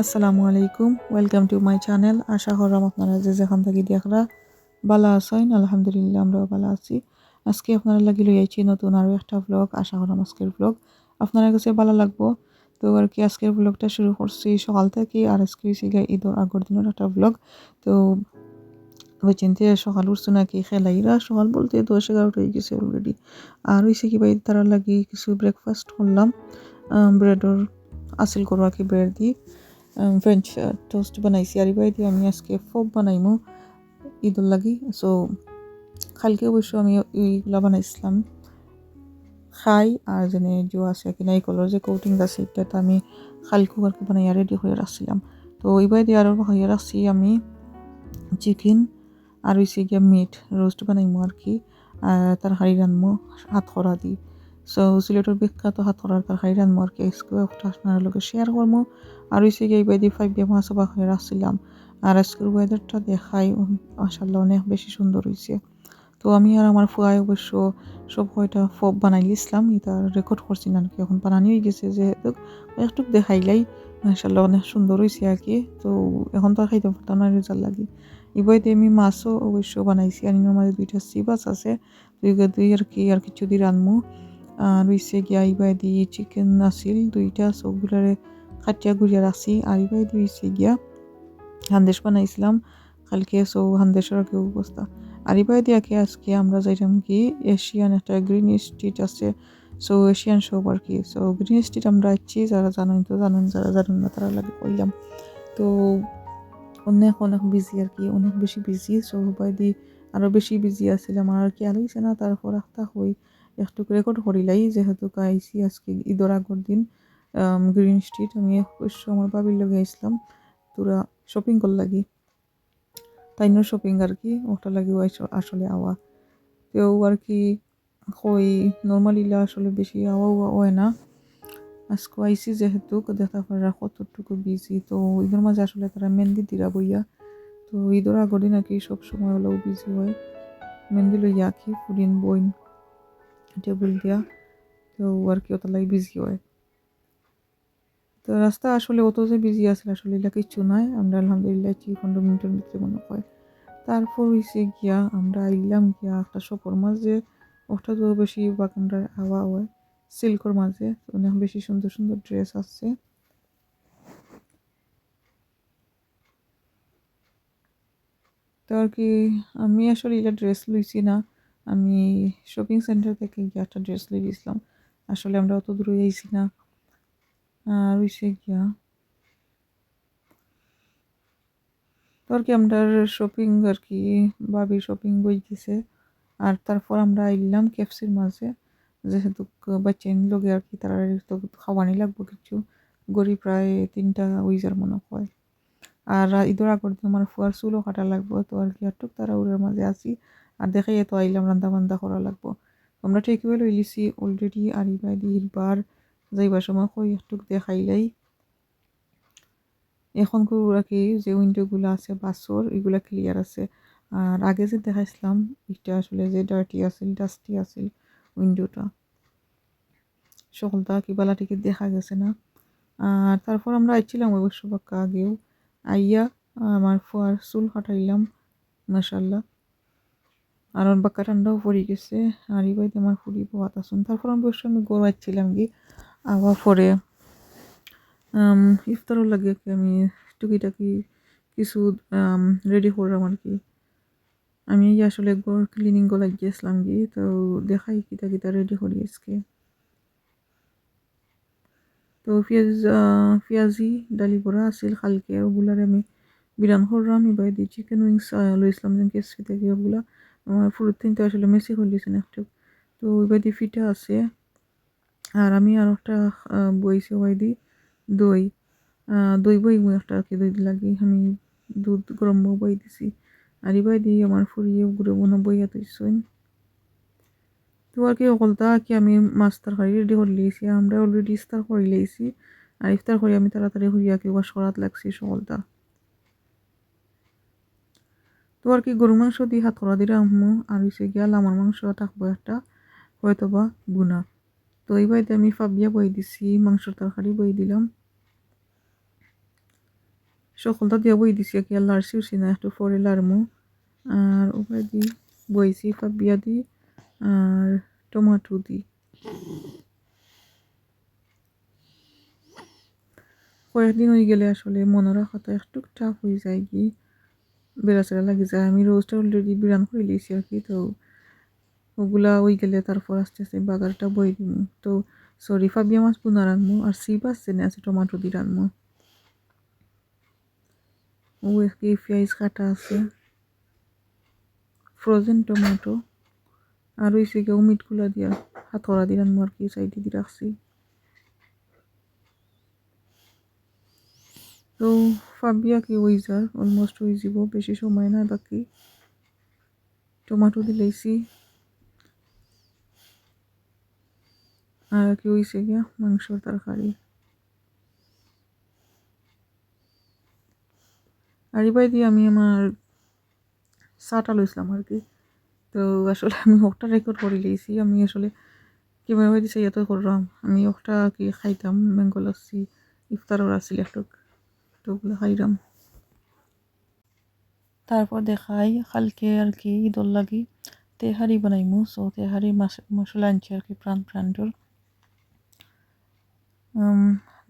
আসসালামু আলাইকুম welcome to my channel আশা করলাম আপনারা যে যেখান থেকে দেখরা ভালো আছেন, আলহামদুলিল্লাহ আমরাও ভালো আছি। আজকে আপনারা লাগি লই নতুন আরও একটা ব্লগ আশা করলাম আজকের ব্লগ আপনার কাছে ভালো লাগবো। তো আর কি আজকের ব্লগটা শুরু করছি সকাল থেকে, আর আজকে গিয়ে ঈদের আগের দিনের একটা ব্লগ তো ওই চিনতে সকাল উঠছো নাকি খেলাইরা, সকাল বলতে দশ এগারোটা হয়ে গেছে অলরেডি আর হয়েছে কি ভাই, তারা লাগি কিছু ব্রেকফাস্ট করলাম ব্রেডর আসিল করো আর কি ব্রেড দিয়ে। ফ্রেঞ্চ টোস্ট বানাইছি আর দিয়ে আমি আজকে ফব বানাইমু ঈদর লাগি সো কালকে অবশ্য আমি এইগুলা বানাইছিলাম খাই আর যেনে যে আছে কি নাইকলের যে কোটিং আছে এটা আমি কালকে আর কি বানাইয়া রেডি হয়ে রাখছিলাম তো এইবার দিয়ে আরও হয়ে রাখছি আমি চিকেন আর হয়েছে গিয়া মিট রোস্ট বানাইমু আর কি তরকারি রানমু হাত খরা দিই সো সিলেটের বিখ্যাত হাত করার তরকারি রানমু আর কি আজকে আপনার লোকে শেয়ার করব আর গিয়ে এইবার দিয়ে ফাইভ মাছ বা হয়ে রাখছিলাম আর আজকের ওয়েদারটা দেখাই মাসাল্লাহ অনেক বেশি সুন্দর হয়েছে তো আমি আর আমার ফুয়াই অবশ্য সব কয়টা ফব বানাই লিসলাম এটা রেকর্ড করছি না কি এখন বানানি হয়ে গেছে যে একটু দেখাইলাই মাসাল্লাহ অনেক সুন্দর হয়েছে আর কি। তো এখন তো খাইতে পারতাম না, রেজাল্ট লাগি। এবারে আমি মাছও অবশ্য বানাইছি, আর মাঝে দুইটা সিবাস আছে। দুই দুই আর কি, আর কিছু দিয়ে রানমু। আর হইছে গিয়া ইবাই দিয়ে চিকেন আছিল দুইটা সবগুলারে কাটিয়া গুড়িয়া রাখছি আর ইবাই দিয়ে হইছে গিয়া হান্দেশ বানাইছিলাম কালকে সো হান্দেশের কি অবস্থা আর ইবাই দিয়ে আজকে আমরা যাইতাম কি এশিয়ান একটা গ্রিন স্ট্রিট আছে সো এশিয়ান শপ আর কি সো গ্রিন স্ট্রিট আমরা আছি যারা জানেন তো জানেন যারা জানেন না তারা লাগে কইলাম তো অনেক অনেক বিজি আর কি অনেক বেশি বিজি সো উপায় দি আরও বেশি বিজি আসছিলাম আর কি আলোইছে না তারপর একটা হই একটু রেকর্ড করিলাই, যেহেতু আইসি আজকে ঈদের আগর দিন গ্রিন স্ট্রিট আমি অবশ্য আমার বাবির লগে আইসলাম তোরা শপিং কর লাগি। তাইনো শপিং আর কি ওটা লাগে আসলে আওয়া। তেও আর কি হই নর্মালিলা আসলে বেশি আওয়া হয় না। আজকে আইসি যেহেতু, দেখা পারা কতটুকু বিজি তো ঈদের মাঝে আসলে তারা মেহেন্দি দিরা বইয়া। তো ঈদের আগর দিন আর কি সবসময় হলেও বিজি হয়। মেহেন্দি লইয়া কি ফুরিন বইন। টেবিল দিয়া তো আর কি ওটা লাগে বিজি হয়। তো রাস্তা আসলে অত যে বিজি আছে আসলে এটা কিচ্ছু নাই। আমরা আলহামদুলিল্লাহ কি পনেরো মিনিটের ভিতরে মনে হয়। তারপর হয়েছে গিয়া আমরা আইলাম গিয়া একটা সফর মাঝে ওটা তো বেশি বা আমরা আওয়া হয়, সিল্কর মাঝে। অনেক বেশি সুন্দর সুন্দর ড্রেস আছে তো আর কি আমি আসলে এটা ড্রেস লইছি না। আমি শপিং সেন্টার থেকে গিয়ে একটা ড্রেস লই গেছিলাম আসলে আমরা অত দূরে যাইছি না। আর হইছে গিয়া তো আর কি আমরা শপিং আর কি ভাবি শপিং বই দিছে আর তারপর আমরা আইলাম কেফসির মাঝে। যেহেতু বাচ্চা লগে আর কি, তারা তো খাওয়ানি লাগবো কিছু। গড়ি প্রায় তিনটা উইজার মনে হয়। আর ঈদের আগর দিন আমার ফুয়ার চুলও কাটা লাগবো। তো আর কি একটু তারা উড়ের মাঝে আছি। আর দেখাই তো আইলাম রান্না বান্ধা করা লাগবো। আমরা টেকিওয়ে লইলিছি অলরেডি আর ইবাই দিবার যাইবার সময় কই একটু দেখাইলাই এখন আর কি, যে উইন্ডোগুলো আছে বাসর এগুলা ক্লিয়ার আছে। আর আগে যে দেখাইছিলাম, এটা আসলে যে ডার্টি আছিল ডাস্টি আছিল উইন্ডোটা সকলটা কি বালা টিকিট দেখা গেছে না? আর তারপর আমরা আইছিলাম অবশ্য বাক্কা আগেও। আইয়া আমার ফুয়ার চুল কাটাইলাম মাসাল্লাহ আর ওর বাক্কা ঠান্ডাও পড়ে গেছে। আর ইবাইতে আমার ফুড়ি পোয়াত আসুন। তারপর আমি অবশ্য আমি গড়াইছিলাম কি আবার পরে ইফতারও লাগে কি আমি টুকিটাকি কিছু রেডি করলাম আর কি। আমি আসলে একবার ক্লিনিং গলা গিয়েছিলাম গিয়ে, তো দেখাই কিতা কিতা রেডি করি আজকে। তো পেঁয়াজ পেঁয়াজি, ডালি বড়া আছিল কালকে। ওগুলার আমি বিরান করলাম। এবার চিকেন উইংস লইছিলাম যেন কেসি থেকে ওগুলা। ফুরুত তিনটা আসলে মেসি করলিছেন একটু। তো দিয়ে ফিটা আছে আর আমি আর একটা বইছি দিই। দই দই বই একটা আর কি দই লাগে। আমি দুধ, গরম বই দিছি। আর এবার দিয়ে আমার ফুরিয়ে গুঁড়ো বোনা বইয়া তুইছেন তো আর কি অকলতা কি আমি মাছ তরকারি রেডি করে লিয়েছি আমরা অলরেডি ইফতার করে লিয়েছি আর ইফতার করে আমি তাড়াতাড়ি হইয়া কি ওয়াশ করাত লাগছি সকলটা। তো আর কি গরু মাংস দিয়ে হাত করা দিলে আম্মু আর হয়েছে গিয়া লামার মাংস থাকব একটা হয়তো বা গুনা তো এই বাড়িতে আমি ফাবিয়া বই দিছি, মাংসর তরকারি বই দিলাম। সকলটা দিয়া বই দিছি কি আর লাড়ছি উঠছি না, একটু পরে লাড়মু আর উপরে দি বইছি ফাবিয়া দি, আর টমাটো দি। কয়েকদিন হয়ে গেলে আসলে মনে রাখাটা একটু টাফ হয়ে যায় কি বেড়াচেরা লাগে যায়। আমি রোজটা অলরেডি বিরান করে লিয়েছি আর কি তো ওগুলা ওই গেলে তারপর আস্তে আস্তে বাগারটা বই দিব তো সরি ফাবিয়া মাছ পুনা রানবো আর সিপ আসছে না, আছে টমাটো দিয়ে রানবো ও কি পেঁয়াজ কাটা আছে। ফ্রোজেন টমেটো আর ওই সে গিয়ে মিটগুলা দিয়া, হাতড়া দিয়ে রানবো আর কি সাইডে দিয়ে রাখছি। তো ফাবিয়া কি ওই যার অলমোস্ট হয়ে যাব বেশি সময় না বাকি। টমাটো দিলেইছি। আর কি হয়েছে গিয়া? মাংসর তরকারি। আর এবার দিয়ে আমি আমার চাটা লইছিলাম আর কি। তো আসলে আমি ওটা রেকর্ড করে লিয়েছি আমি আসলে কীভাবে দিছে, ইয়াতে করলাম আমি ওটা কি খাইতাম ম্যাঙ্গো লস্যি ইফতারও আসছিল একটু। তো ওগুলো খাইলাম তারপর দেখাই কালকে আর কি ঈদর লাগি। তেহারি বানাইমু, সো তেহারি মশলা আনছি আর কি, প্রাণ প্রাণটোর।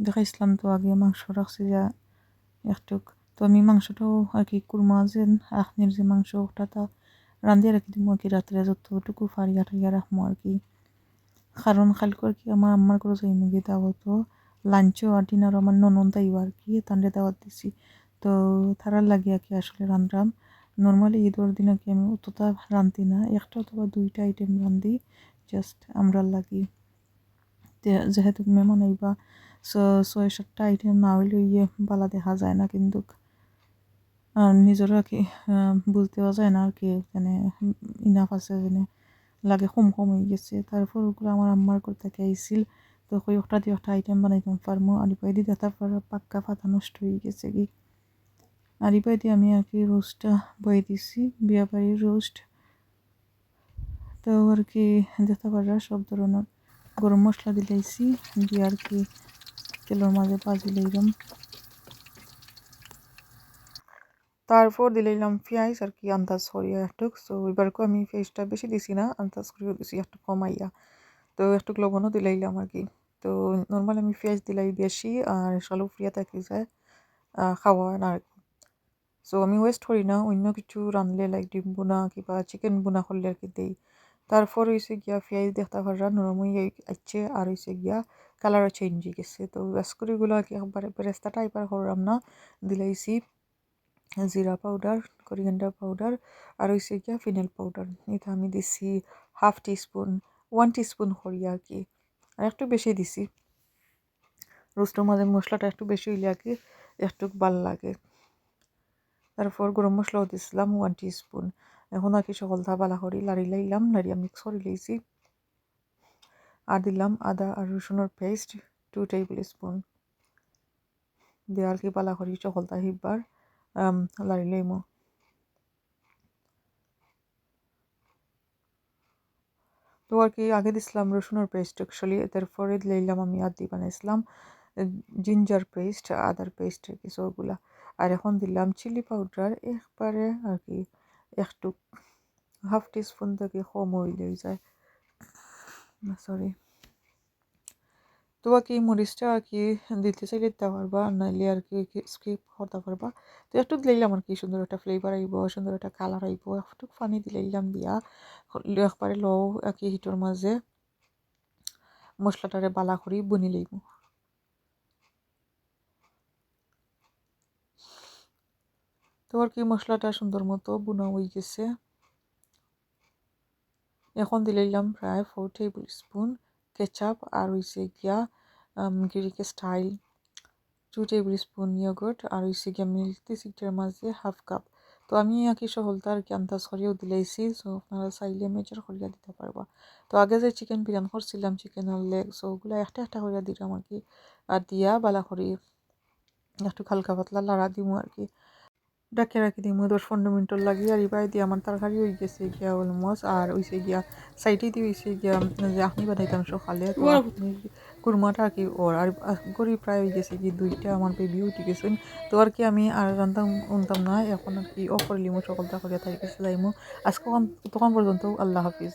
দেখাইছিলাম তো আগে মাংস রাখছি যা, একটুক। তো আমি মাংসটাও আর কি কুরমা যে আখনির যে মাংস ওটা তা রান্ধিয়ে রাখি দিব আর কি রাত্রে যতটুকু ফারিয়া ঠাইয়া রাখব আর কি। কারণ কালকে আর কি আমার আম্মার করে যাই মুগি দাওয়াত লাঞ্চও আর ডিনারও আমার তাইও আর কি তান্ডে দাওয়াত দিছি। তো তারার লাগে আর কি আসলে রান্ধাম। নর্মালি ঈদের দিন কি আমি অতটা রান্ধি না, একটা অথবা দুইটা আইটেম রান্ধি জাস্ট আমরা লাগি। যেহেতু মেমন আইবা ছয় সাতটা আইটেম না হইলে ইয়ে বালা দেখা যায় না, কিন্তু আর কি বুঝতেও যায় না আর কি মানে ইনাফ আছে যেনে লাগে কম কম হয়ে গেছে। তারপর ওগুলো আমার আম্মার করে থেকে আইসিল তো কই একটা দিয়ে একটা আইটেম বানাইতাম পারমো আলিপাই দিয়ে দেখার পর পাক্কা পাতা নষ্ট হয়ে গেছে কি আলিপাই দিয়ে আমি আর কি রোস্টটা বয়ে দিছি বিয়া বাড়ির রোস্ট তো আর কি দেখতে পারা সব ধরনের গরম মশলা দিলাইছি দিয়ে আর কি তেলের মাঝে ভাজি লইলাম তারপর দিলাম পেঁয়াজ আর কি আন্দাজ করিয়া একটু সো এবারকে আমি পেঁয়াজটা বেশি দিছি না আন্দাজ করিয়া দিছি একটু কমাইয়া তো একটু লবণও দিলাইলাম আর কি। তো নর্মাল আমি পেঁয়াজ দিলাই বেশি আর সালু ফ্রিয়া থাকি যায় খাওয়া আর সো আমি ওয়েস্ট করি না, অন্য কিছু রাঁধলে লাইক ডিম বোনা কিবা চিকেন বোনা করলে আর কি দিই। তারপর হয়েছে গিয়া পেঁয়াজ দেখতে পারা নরমই আসছে আর হয়েছে গিয়া কালারও চেঞ্জ হয়ে গেছে। তো ব্যাসকরিগুলো আর কি একবারে বেরেস্তা টাইপার করলাম না, দিলাইছি জিরা পাউডার করিয়েন্ডার পাউডার আর হয়েছে গিয়া ফিনেল পাউডার এটা আমি দিছি হাফ টিস্পুন ওয়ান টিস্পুন করি আর কি। আর একটু বেশি দিছি। রোস্টের মাঝে মশলাটা একটু বেশি হইলে আর কি একটু ভালো লাগে। তারপর গরম মশলাও দিছিলাম ওয়ান টিস্পুন এখন আর কি সকলটা বালা করি লাড়ি লাইলাম লাড়িয়া মিক্স করে লইছি। আর দিলাম আদা আর রসুনের পেস্ট টু টেবিল স্পুন দিয়ে আর কি বালা করি সকলটা হিববার লাড়ি লইমো। তো আর কি আগে দিছিলাম রসুনের পেস্ট অ্যাকচুয়ালি তারপরে লইলাম আমি আদি বানাইছিলাম জিঞ্জার পেস্ট আদার পেস্ট আর কি সবগুলা আর এখন দিলাম চিলি পাউডার একবারে আর কি একটু হাফ টিস্পুন থেকে কম হইলে যায়। সরি তো আর কি মরিচটা আর কি দিতে চাইলে দিতে পারবা নাইলে আর কি স্কিপ করতে পারবা তো একটু দিলাম আর কি সুন্দর একটা ফ্লেভার আইব, সুন্দর একটা কালার আইব। একটু পানি দিলাম দিয়া। একবারে লো আর কি হিটোর মাঝে মশলাটারে বালা করি বনি লইব। তো আর কি মশলাটা সুন্দর মতো বুনা হয়ে গেছে? এখন দিলাম প্রায় ফোর টেবিল স্পুন কেচাপ আর হয়েছে গিয়া Greek style two tablespoon yogurt আর হয়েছে গিয়া মিল্ক দিছি মাঝে হাফ কাপ তো আমি আঁকি সহলতা আর কি আন্দাজ করিয়েও দিলাইছি সো আপনারা চাইলে মেজার করিয়া দিতে পারবা। তো আগে যে চিকেন বিরিয়ানি করছিলাম চিকেনের লেগ সো ওগুলো একটা একটা করিয়া দিলাম আর কি আর দিয়া বালা করি একটু হালকা পাতলা লাড়া দিমু আর কি ডাকে রাখি দিই দশ পনেরো মিনিটর লাগি আর এবার দিয়ে আমার তরকারি হয়ে গেছে গিয়া অলমোস্ট আর ওইসে গিয়া সাইডে দিয়ে হয়েছে গিয়া যে আপনি বানাইতাম সকালে কুরমাটা আর কি ওর আর করি প্রায় হয়ে গেছে কি দুইটা আমার বেবি উঠে গেছেন তো আর কি আমি আর রান্তাম উনতাম না এখন আর কি অফার লিমো সকলটা করিয়া থাকি যাইমো। আজকে তখন পর্যন্ত আল্লাহ হাফিজ।